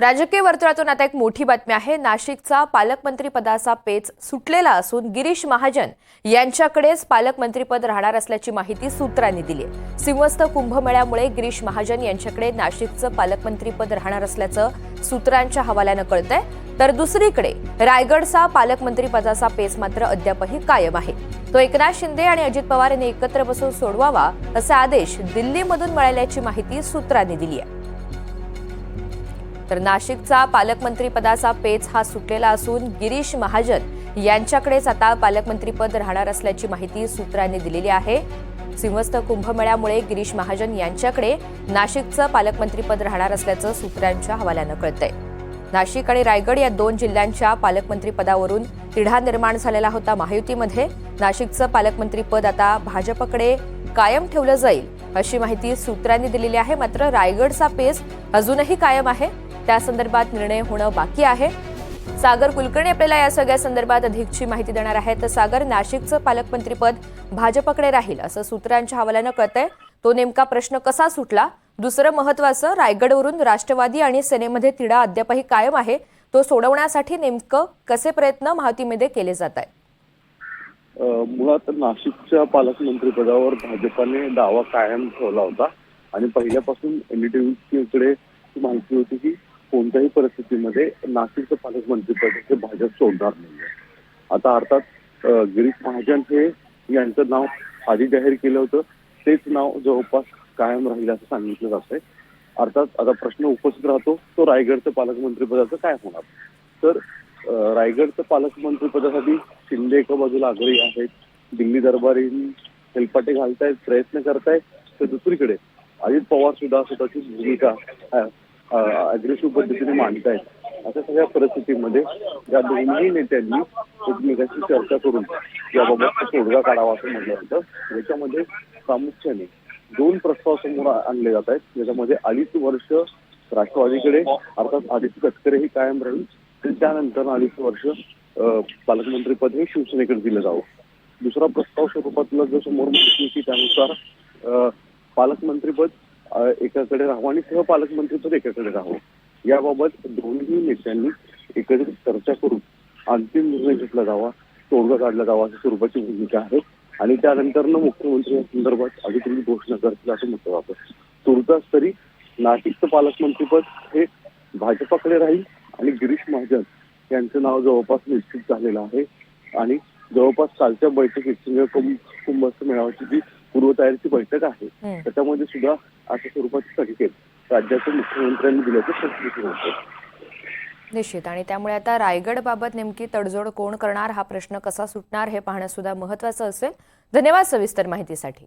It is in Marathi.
राजकीय वर्तुळातून आता एक मोठी बातमी आहे. नाशिकचा पालकमंत्रीपदाचा पेच सुटलेला असून गिरीश महाजन यांच्याकडेच पालकमंत्रीपद राहणार असल्याची माहिती सूत्रांनी दिली आहे. सिंहस्थ कुंभमेळ्यामुळे गिरीश महाजन यांच्याकडे नाशिकचं पालकमंत्रीपद राहणार असल्याचं सूत्रांच्या हवाल्यानं कळतंय. तर दुसरीकडे रायगडचा पालकमंत्रीपदाचा पेच मात्र अद्यापही कायम आहे. तो एकनाथ शिंदे आणि अजित पवार यांनी एकत्र बसून सोडवावा असे आदेश दिल्लीमधून मिळाल्याची माहिती सूत्रांनी दिली आहे. तर नाशिकचा पालकमंत्रीपदाचा पेच हा सुटलेला असून गिरीश महाजन यांच्याकडेच आता पालकमंत्रीपद राहणार असल्याची माहिती सूत्रांनी दिलेली आहे. सिंहस्थ कुंभमेळ्यामुळे गिरीश महाजन यांच्याकडे नाशिकचं पालकमंत्रीपद राहणार असल्याचं सूत्रांच्या हवाल्यानं कळतंय. नाशिक आणि रायगड या दोन जिल्ह्यांच्या पालकमंत्रीपदावरून तिढा निर्माण झालेला होता महायुतीमध्ये नाशिकचं पालकमंत्रीपद आता भाजपकडे कायम ठेवलं जाईल अशी माहिती सूत्रांनी दिलेली आहे. मात्र रायगडचा पेस अजूनही कायम आहे. त्या संदर्भात निर्णय होणं बाकी आहे. सागर कुलकर्णी आपल्याला या सगळ्या संदर्भात अधिकची माहिती देणार आहेत. तर सागर नाशिकचं पालकमंत्रीपद भाजपकडे राहील असं सूत्रांच्या हवाल्यानं कळतंय. तो नेमका प्रश्न कसा सुटला? दुसरं महत्वाचं रायगडवरून राष्ट्रवादी आणि सेनेमध्ये तिढा अद्यापही कायम आहे. तो सोडवण्यासाठी नेमकं कसे प्रयत्न माहितीमध्ये केले जात आहेत मुळात नाशिकच्या पालकमंत्रीपदावर भाजपाने दावा कायम ठेवला होता. आणि पहिल्यापासून एनडीटीव्हीकडे माहिती होती की कोणत्याही परिस्थितीमध्ये नाशिकचं पालकमंत्रीपद हे भाजप सोडणार नाही आता अर्थात गिरीश महाजन हे यांचं नाव आधी जाहीर केलं होतं. तेच नाव जवळपास कायम राहील असं सांगितलं जातंय. अर्थात आता प्रश्न उपस्थित राहतो तो रायगडचं पालकमंत्रीपदाचं काय होणार? तर रायगडचं पालकमंत्रीपदासाठी शिंदे एका बाजूला आग्रही आहेत. दिल्ली दरबारी हेलपाटे घालतायत प्रयत्न करतायत. तर दुसरीकडे अजित पवार सुद्धा स्वतःची भूमिका अग्रेसिव्ह पद्धतीने मांडतायत. अशा सगळ्या परिस्थितीमध्ये या दोन्ही नेत्यांनी एकमेकांशी चर्चा करून याबाबत तोडगा काढावा असं म्हटलं होतं याच्यामध्ये प्रामुख्याने दोन प्रस्ताव समोर आणले जात आहेत. ज्याच्यामध्ये अडीच वर्ष राष्ट्रवादीकडे अर्थात आदित्य तटकरे ही कायम राहील. तर त्यानंतर अडीच वर्ष पालकमंत्रीपद हे शिवसेनेकडे दिलं जावं. दुसरा प्रस्ताव स्वरूपातला जो समोर म्हटलं की त्यानुसार पालकमंत्रीपद एकाकडे राहू आणि सहपालकमंत्रीपद एकाकडे राहू. याबाबत दोन्ही नेत्यांनी एकत्रित चर्चा करून अंतिम निर्णय घेतला जावा तोडगा काढला जावा अशा स्वरूपाची भूमिका आहे. आणि त्यानंतरनं मुख्यमंत्री या संदर्भात अधिकृत घोषणा करतील असं म्हटलं जातं. तुर्तास तरी नाशिकचं पालकमंत्रीपद हे भाजपाकडे राहील आणि गिरीश महाजन यांचं नाव जवळपास निश्चित झालेलं आहे. आणि जवळपास कालच्या बैठकीत कुंभ कुंभस्थ मेळाव्याची जी पूर्वतयारीची बैठक आहे. त्याच्यामध्ये सुद्धा अशा स्वरूपाची संकेत राज्याच्या मुख्यमंत्र्यांनी दिल्याचं स्पष्ट होतं. निश्चित. आणि त्यामुळे आता रायगडबाबत नेमकी तडजोड कोण करणार? हा प्रश्न कसा सुटणार? हे पाहणं सुद्धा महत्वाचं असेल. धन्यवाद सविस्तर माहितीसाठी.